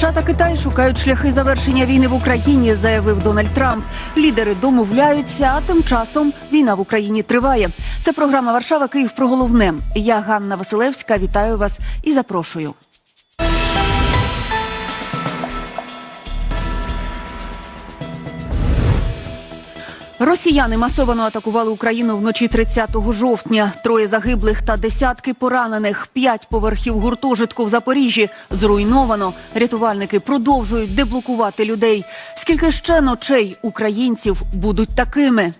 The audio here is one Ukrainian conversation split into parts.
США та Китай шукають шляхи завершення війни в Україні, заявив Дональд Трамп. Лідери домовляються, а тим часом війна в Україні триває. Це програма Варшава Київ про головне. Я Ганна Василевська. Вітаю вас і запрошую. Росіяни масовано атакували Україну вночі 30 жовтня. Троє загиблих та десятки поранених. П'ять поверхів гуртожитку в Запоріжжі зруйновано. Рятувальники продовжують деблокувати людей. Скільки ще ночей українців будуть такими?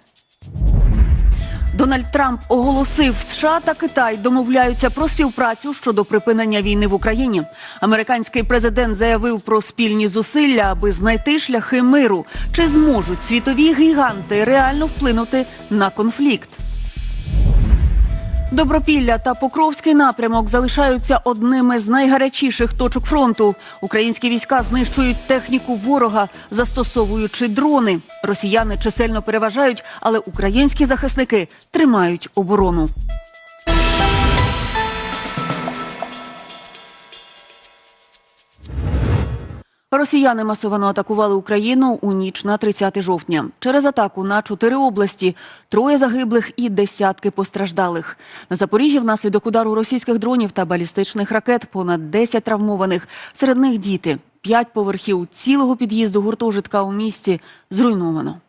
Дональд Трамп оголосив, США та Китай домовляються про співпрацю щодо припинення війни в Україні. Американський президент заявив про спільні зусилля, аби знайти шляхи миру. Чи зможуть світові гіганти реально вплинути на конфлікт? Добропілля та Покровський напрямок залишаються одними з найгарячіших точок фронту. Українські війська знищують техніку ворога, застосовуючи дрони. Росіяни чисельно переважають, але українські захисники тримають оборону. Росіяни масово атакували Україну у ніч на 30 жовтня. Через атаку на чотири області троє загиблих і десятки постраждалих. На Запоріжжі внаслідок удару російських дронів та балістичних ракет понад 10 травмованих. Серед них діти. П'ять поверхів цілого під'їзду гуртожитка у місті зруйновано.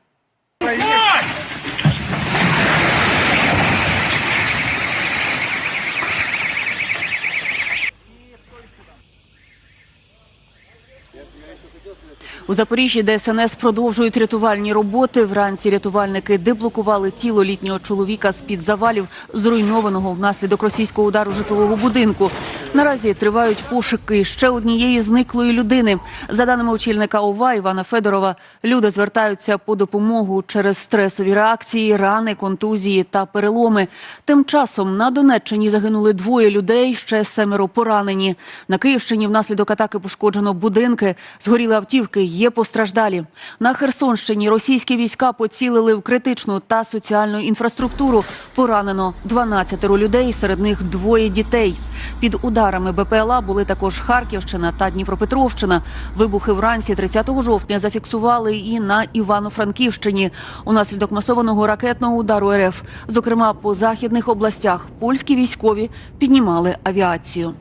У Запоріжжі ДСНС продовжують рятувальні роботи. Вранці рятувальники деблокували тіло літнього чоловіка з під завалів, зруйнованого внаслідок російського удару житлового будинку. Наразі тривають пошуки ще однієї зниклої людини. За даними очільника ОВА Івана Федорова, люди звертаються по допомогу через стресові реакції, рани, контузії та переломи. Тим часом на Донеччині загинули двоє людей, ще семеро поранені. На Київщині внаслідок атаки пошкоджено будинки, згоріли автівки. Є постраждалі на Херсонщині. Російські війська поцілили в критичну та соціальну інфраструктуру. Поранено 12 людей, серед них двоє дітей. Під ударами БПЛА були також Харківщина та Дніпропетровщина. Вибухи вранці 30 жовтня зафіксували і на Івано-Франківщині. Унаслідок масованого ракетного удару РФ, зокрема по західних областях, польські військові піднімали авіацію.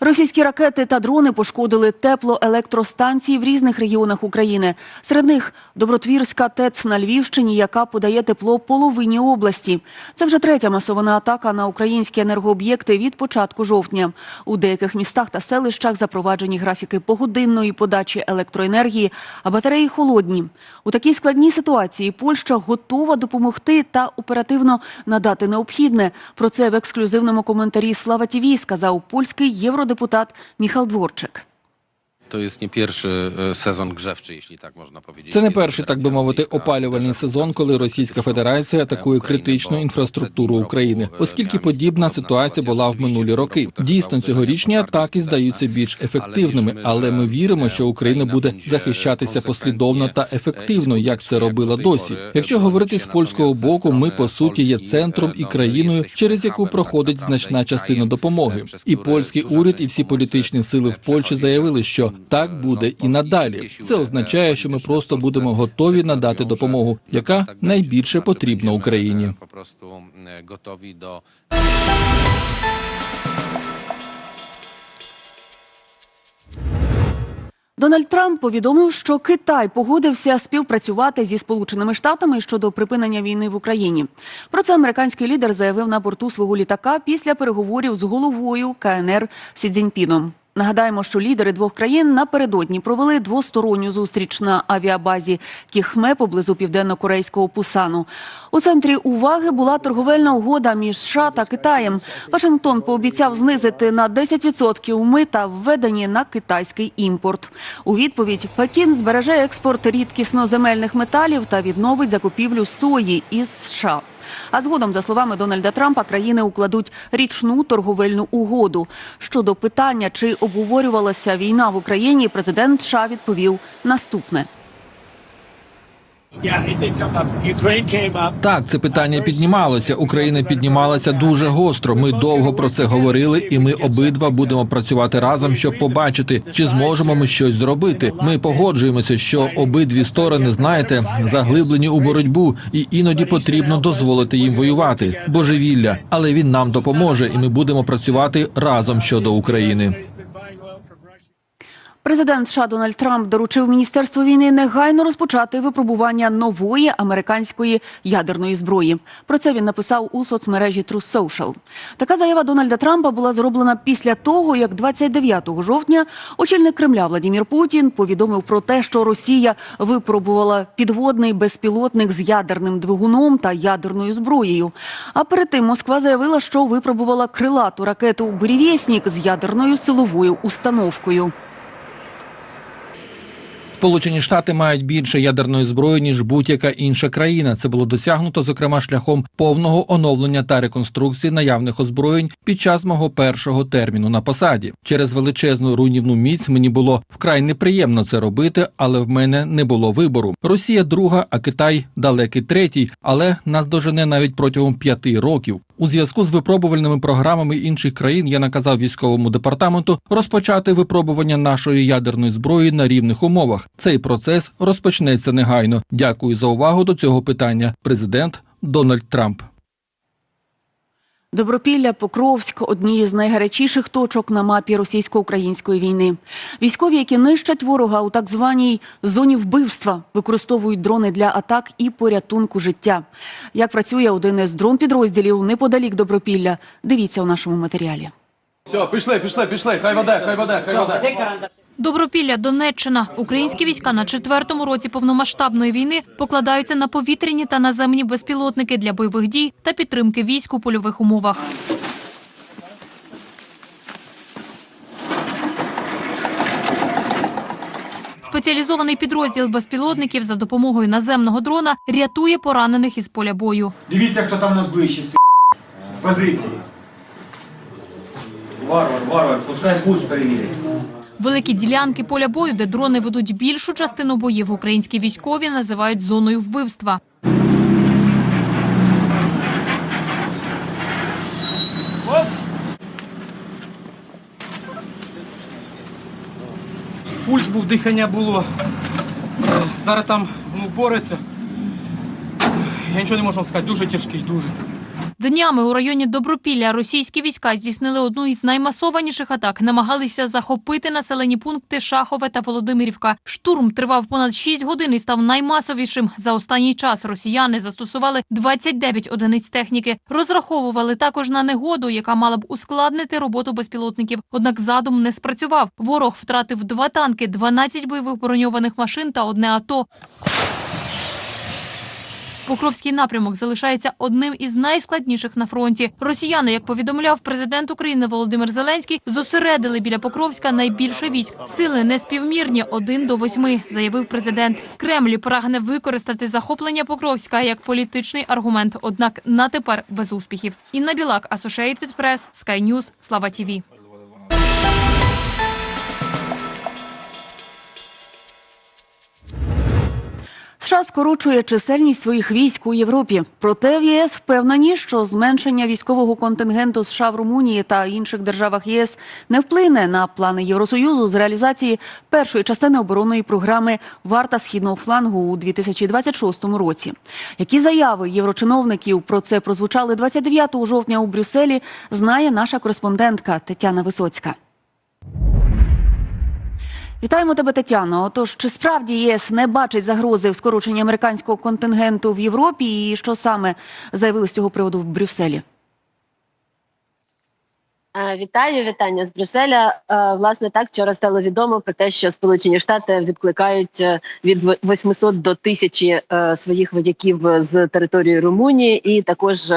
Російські ракети та дрони пошкодили теплоелектростанції в різних регіонах України. Серед них Добротвірська ТЕЦ на Львівщині, яка подає тепло половині області. Це вже третя масована атака на українські енергооб'єкти від початку жовтня. У деяких містах та селищах запроваджені графіки погодинної подачі електроенергії, а батареї холодні. У такій складній ситуації Польща готова допомогти та оперативно надати необхідне. Про це в ексклюзивному коментарі Слава ТІВІ сказав польський євродепутат Міхал Дворчик. To jest nie pierwszy e, sezon grzewczy, jeśli tak można powiedzieć. Це не перший, так би мовити, опалювальний сезон, коли Російська Федерація атакує критичну інфраструктуру України, оскільки подібна ситуація була в минулі роки. Дійсно, цьогорічні атаки здаються більш ефективними, Але ми віримо, що що Україна буде захищатися послідовно та ефективно, як це робила досі. Якщо говорити з польського боку, ми по суті є центром і країною, через яку проходить значна частина допомоги. І польський уряд і всі політичні сили в Польщі заявили, що так буде і надалі. Це означає, що ми просто будемо готові надати допомогу, яка найбільше потрібна Україні. prostu e, Дональд Трамп повідомив, що Китай погодився співпрацювати зі Сполученими Штатами щодо припинення війни в Україні. Про це американський лідер заявив на борту свого літака після переговорів з головою КНР Сі Цзіньпіном. Нагадаємо, що лідери двох країн напередодні провели двосторонню зустріч на авіабазі Кіхме поблизу південно-корейського Пусану. У центрі уваги була торговельна угода між США та Китаєм. Вашингтон пообіцяв знизити на 10% мита введені на китайський імпорт. У відповідь Пекін збереже експорт рідкісноземельних металів та відновить закупівлю сої із США. А згодом, за словами Дональда Трампа, країни укладуть річну торговельну угоду. Щодо питання, чи обговорювалася війна в Україні, президент США відповів наступне. Так, це питання піднімалося. Україна піднімалася дуже гостро. Ми довго про це говорили, і ми обидва будемо працювати разом, щоб побачити, чи зможемо ми щось зробити. Ми погоджуємося, що обидві сторони, знаєте, заглиблені у боротьбу, і іноді потрібно дозволити їм воювати. Божевілля, але він нам допоможе, і ми будемо працювати разом щодо України. Президент США Дональд Трамп доручив міністерству війни негайно розпочати випробування нової американської ядерної зброї. Про це він написав у соцмережі Truth Social. Така заява Дональда Трампа була зроблена після того, як 29 жовтня очільник Кремля Владімір Путін повідомив про те, що Росія випробувала підводний безпілотник з ядерним двигуном та ядерною зброєю. А перед тим Москва заявила, що випробувала крилату ракету «Бурєвєснік» з ядерною силовою установкою. Сполучені Штати мають більше ядерної зброї ніж будь-яка інша країна. Це було досягнуто зокрема шляхом повного оновлення та реконструкції наявних озброєнь під час мого першого терміну на посаді. Через величезну руйнівну міць мені було вкрай неприємно це робити, але в мене не було вибору. Росія друга, а Китай далекий третій, але нас дожене навіть протягом п'яти років. У зв'язку з випробувальними програмами інших країн я наказав військовому департаменту розпочати випробування нашої ядерної зброї на рівних умовах. Цей процес розпочнеться негайно. Дякую за увагу до цього питання. Президент Дональд Трамп. Добропілля, Покровськ одні з найгарячіших точок на мапі російсько-української війни. Військові, які нищать ворога у так званій зоні вбивства, використовують дрони для атак і порятунку життя. Як працює один із дрон-підрозділів неподалік Добропілля? Дивіться у нашому матеріалі. Все, пішли, пішли, пішли. Хай веде, хай веде, хай веде. Добропілля, Донеччина. Українські війська на четвертому році повномасштабної війни покладаються на повітряні та наземні безпілотники для бойових дій та підтримки військ у польових умовах. Спеціалізований підрозділ безпілотників за допомогою наземного дрона рятує поранених із поля бою. Дивіться, хто там у нас ближче. Позиції. Варвар, варвар, пускай пульс перевірить. Великі ділянки поля бою, де дрони ведуть більшу частину боїв, українські військові називають зоною вбивства. Пульс був, дихання було. Е, Зараз там ну, бореться. Я нічого не можу вам сказати, дуже тяжкий, дуже. Днями у районі Добропілля російські війська здійснили одну із наймасованіших атак. Намагалися захопити населені пункти Шахове та Володимирівка. Штурм тривав понад 6 годин і став наймасовішим. За останній час росіяни застосували 29 одиниць техніки. Розраховували також на негоду, яка мала б ускладнити роботу безпілотників. Однак задум не спрацював. Ворог втратив два танки, 12 бойових броньованих машин та одне АТО. Покровський напрямок залишається одним із найскладніших на фронті. Росіяни, як повідомляв президент України Володимир Зеленський, зосередили біля Покровська найбільше військ. Сили неспівмірні один до восьми, заявив президент. Кремль прагне використати захоплення Покровська як політичний аргумент, однак на тепер без успіхів. Інна Білак, Associated Press, Sky News, Слава ТІВІ. США скорочує чисельність своїх військ у Європі. Проте в ЄС впевнені, що зменшення військового контингенту США в Румунії та інших державах єС не вплине на плани Євросоюзу з реалізації першої частини оборонної програми Варта східного флангу у 2026 році. Які заяви єврочиновників про це прозвучали 29 жовтня у Брюсселі, знає наша кореспондентка Тетяна Висоцька. Вітаємо тебе, Тетяно. Отож, чи справді ЄС не бачить загрози в скороченні американського контингенту в Європі? І що саме заявили з цього приводу в Брюсселі? Е, Вітаю, вітання з Брюсселя. Е, Власне, так вчора стало відомо про те, що Сполучені Штати відкликають е, від 800 до 1000 е, своїх вояків з території Румунії, і також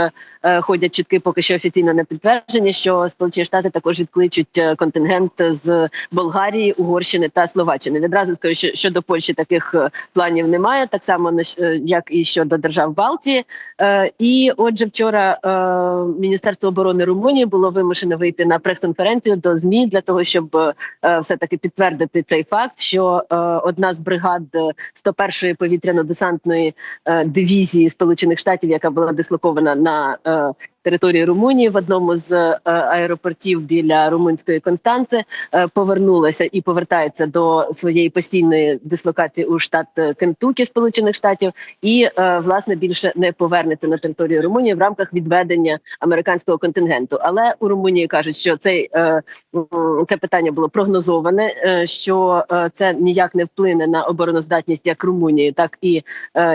ходять чутки, поки що офіційно не підтверджені, що Сполучені Штати також відкличуть е, контингент з Болгарії, Угорщини та Словаччини. Відразу скажу, що щодо Польщі таких е, планів немає, так само е, як і щодо держав Балтії. Е, І отже, вчора е, Міністерство оборони Румунії було вимушено вийти на прес-конференцію до змі для того, щоб е, все таки підтвердити цей факт, що е, одна з бригад е, 101-ї повітряно-десантної е, дивізії Сполучених Штатів, яка була дислокована на е, території Румунії в одному з е, аеропортів біля румунської Констанци, е, повернулася і повертається до своєї постійної дислокації у штат е, Кентукі Сполучених Штатів, і власне більше не повернеться на територію Румунії в рамках відведення американського контингенту. Але у Румунії кажуть, що цей це питання було прогнозоване, що це ніяк не вплине на обороноздатність як Румунії, так і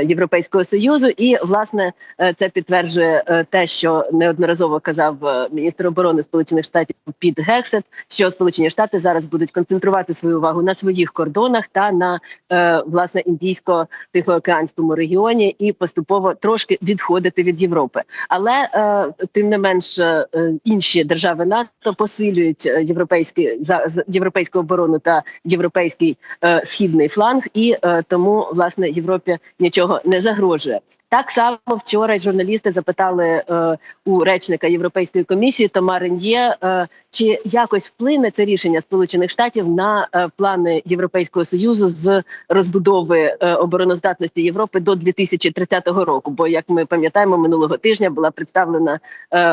Європейського союзу. І власне це підтверджує те, що неодноразово казав е, міністр оборони Сполучених Штатів Піт Гексет, що Сполучені Штати зараз будуть концентрувати свою увагу на своїх кордонах та на е, власне індійсько-тихоокеанському регіоні і поступово трошки відходити від Європи. Але е, тим не менш е, інші держави НАТО посилюють е, європейські за європейську оборону та європейський е, східний фланг, і е, тому власне Європі нічого не загрожує. Так само вчора журналісти запитали е, у речника Європейської комісії Тома е, чи якось вплине це рішення Сполучених Штатів на е, плани Європейського союзу з розбудови е, обороноздатності Європи до 2030 року. Бо як ми пам'ятаємо, минулого тижня була представлена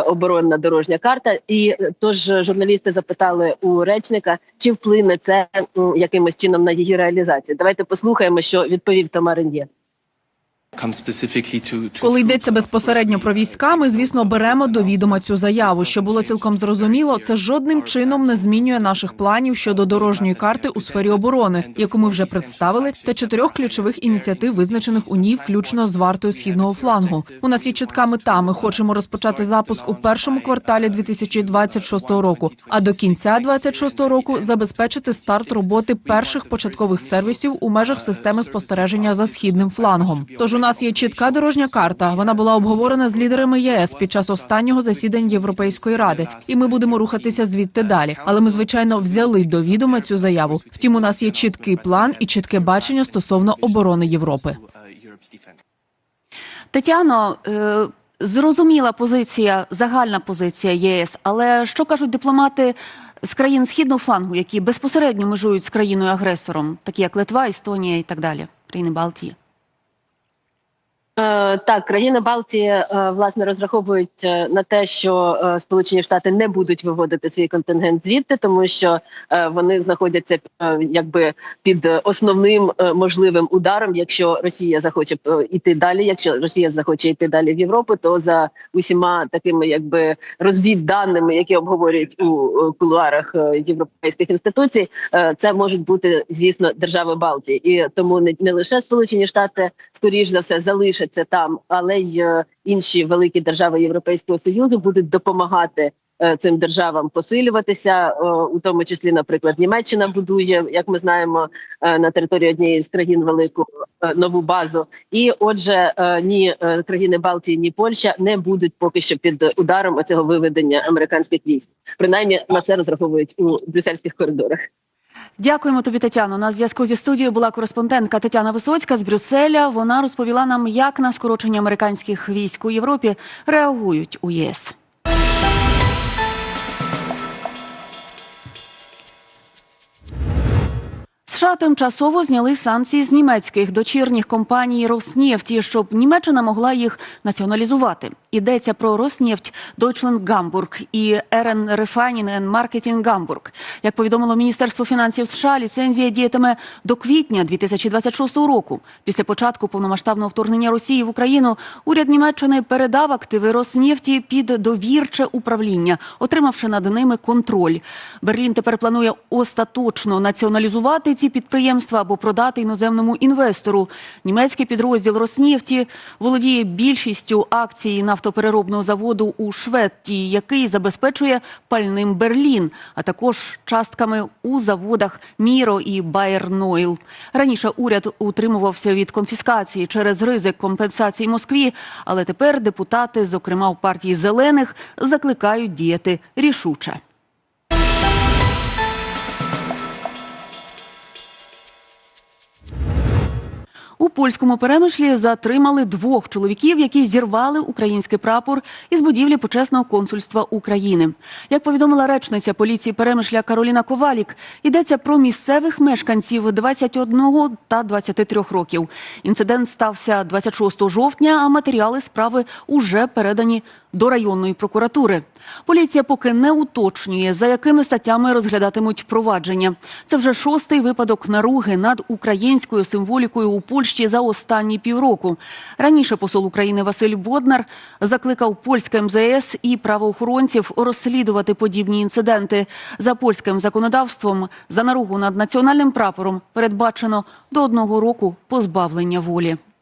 оборонна дорожня карта, і тож журналісти запитали у речника, чи вплине це якимось чином на її реалізацію. Давайте послухаємо, що відповів Тома. Коли йдеться безпосередньо про війська, ми звісно беремо до відома цю заяву. Що було цілком зрозуміло, це жодним чином не змінює наших планів щодо дорожньої карти у сфері оборони, яку ми вже представили, та чотирьох ключових ініціатив, визначених у ній, включно з вартою східного флангу. У нас є чітка мета. Ми хочемо розпочати запуск у першому кварталі 2026 року. А до кінця 2026 року забезпечити старт роботи перших початкових сервісів у межах системи спостереження за східним флангом. Тож у нас є чітка дорожня карта. Вона була обговорена з лідерами ЄС під час останнього засідання Європейської ради, і ми будемо рухатися звідти далі. Але ми звичайно взяли до відома цю заяву. Втім, у нас є чіткий план і чітке бачення стосовно оборони Європи. Тетяно, е, зрозуміла позиція, загальна позиція ЄС, але що кажуть дипломати з країн східного флангу, які безпосередньо межують з країною агресором, такі як Литва, Естонія і так далі, країни Балтії? Е, Так, країни Балтії е, власне розраховують е, на те, що Сполучені Штати не будуть виводити свій контингент звідти, тому що вони знаходяться якби під основним можливим ударом. Якщо Росія захоче йти далі, якщо Росія захоче йти далі в Європу, то за усіма такими якби розвідданими, які обговорюють у кулуарах європейських інституцій, це можуть бути звісно держави Балтії, і тому не, лише Сполучені Штати, скоріш за все, залишаться там, але й е, інші великі держави Європейського союзу будуть допомагати. е, Цим державам посилюватися, е, у тому числі, наприклад, Німеччина будує, як ми знаємо, на території однієї з країн велику нову базу. І отже, ні країни Балтії, ні Польща не будуть поки що під ударом оцього виведення американських військ. Принаймні на це розраховують у брюссельських коридорах. Дякуємо тобі, Тетяно. На зв'язку зі студією була кореспондентка Тетяна Висоцька з Брюсселя. Вона розповіла нам, як на скорочення американських військ у Європі реагують у ЄС. США тимчасово зняли санкції з німецьких дочірніх компаній Роснефті, щоб Німеччина могла їх націоналізувати. Йдеться про Роснефть, Deutschland Gamburg і РН Refining and Marketing Gamburg. Як повідомило Міністерство фінансів США, ліцензія діятиме до квітня 2026 року. Після початку повномасштабного вторгнення Росії в Україну уряд Німеччини передав активи Роснефті під довірче управління, отримавши над ними контроль. Берлін тепер планує остаточно націоналізувати ці підприємства або продати іноземному інвестору. Німецький підрозділ Роснефті володіє більшістю акцій нафтопереробного заводу у Шведті, який забезпечує пальним Берлін, а також частками у заводах Міро і Байернойл. Раніше уряд утримувався від конфіскації через ризик компенсації Москві, але тепер депутати, зокрема в партії зелених, закликають діяти рішуче. У польському перемишлі затримали двох чоловіків, які зірвали український прапор із будівлі почесного консульства України. Як повідомила речниця поліції перемишля Кароліна Ковалік, йдеться про місцевих мешканців 21 та 23 років. Інцидент стався 26 жовтня, а матеріали справи уже передані до районної прокуратури. Поліція поки не уточнює, за якими статтями розглядатимуть провадження. Це вже шостий випадок наруги над українською символікою у Польщі за останні півроку. Раніше посол України Василь Боднар закликав польське МЗС і правоохоронців розслідувати подібні інциденти. За польським законодавством за наругу над національним прапором передбачено до одного року позбавлення волі.